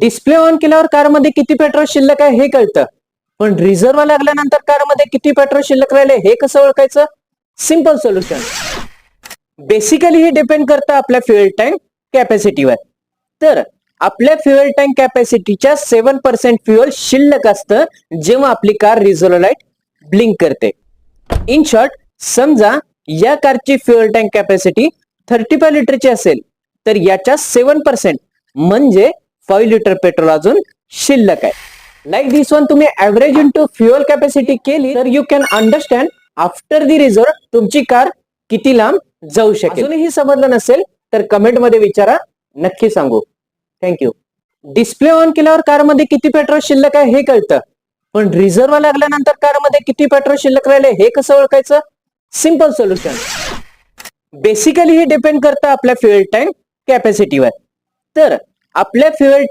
Display on केल्यावर कारमध्ये किती पेट्रोल शिल्लक आहे हे कळतं. पण रिझर्व लागल्यानंतर कारमध्ये किती पेट्रोल शिल्लक राहिले हे कसं ओळखायचं? सिंपल सोल्युशन बेसिकली हे डिपेंड करतं आपल्या फ्युएल टँक कॅपॅसिटीवर तर आपल्या फ्युएल टँक कॅपॅसिटीच्या सेव्हन पर्सेंट फ्युएल शिल्लक असतं जेव्हा आपली कार रिझर्व लाइट ब्लिंक करते. इन शॉर्ट समजा या कारची fuel tank capacity thirty five लिटरची असेल तर याच्या सेव्हन पर्सेंट म्हणजे फाईव्ह लिटर पेट्रोल अजून शिल्लक आहे. लाईक दिस वन तुम्ही ऍव्हरेज इंटू फ्युअल कॅपॅसिटी केली तर you can understand after the reserve तुमची कार किती लांब जाऊ शकेल. अजूनही समजलं नसेल तर कमेंटमध्ये विचारा नक्की सांगू. थँक्यू डिस्प्ले ऑन केल्यावर कारमध्ये किती पेट्रोल शिल्लक आहे हे कळतं. पण रिझर्व लागल्यानंतर कारमध्ये किती पेट्रोल शिल्लक राहिले हे कसं ओळखायचं? सिंपल सोल्युशन बेसिकली हे डिपेंड करतं आपल्या फ्युएल टँक कॅपॅसिटीवर तर आपल्या फ्युएल टँक